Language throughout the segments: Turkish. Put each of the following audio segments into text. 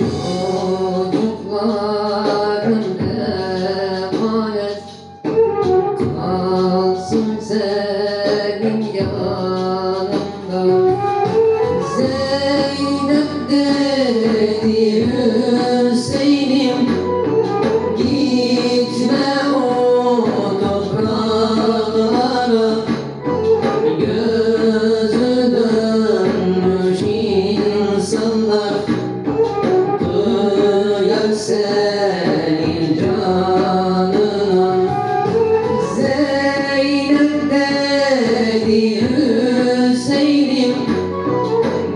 you. Senin canına Zeynep dedi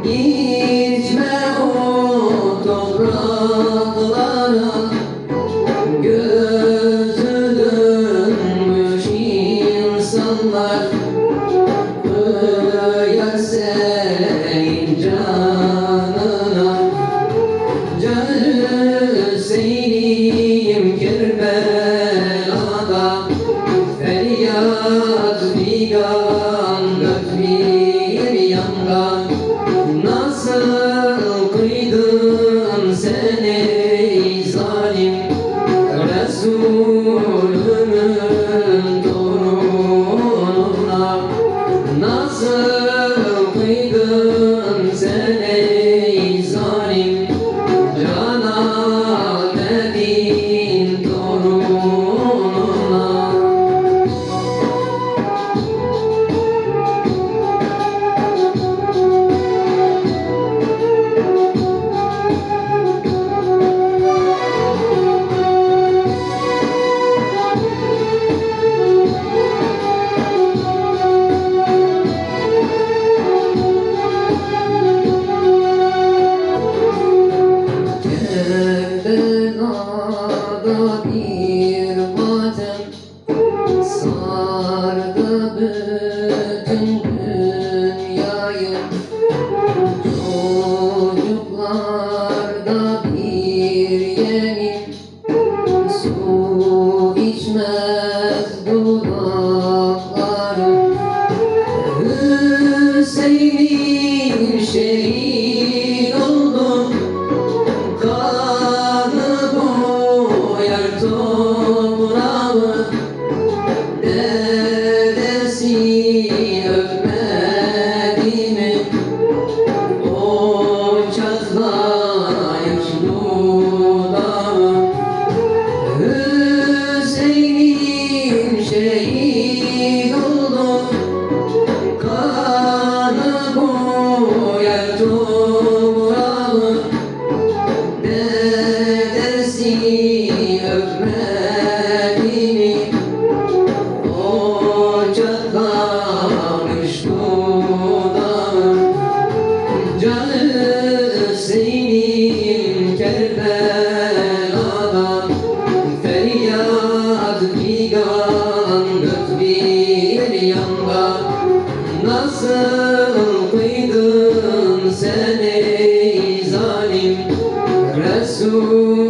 Gitme o topraklara. Gözü dönmüş insanlar dört bir yanda Nasıl kıydın sen ey zalim? Resulümün torununa. Nasıl bir matem sardı bütün dünyayı. Çocuklarda bir yemin su içmez dudakları Hüseyin'im şehit Canı senin Kerbela'dan Feryat figan dört yanda Nasıl kıydın sen zalim Resulümün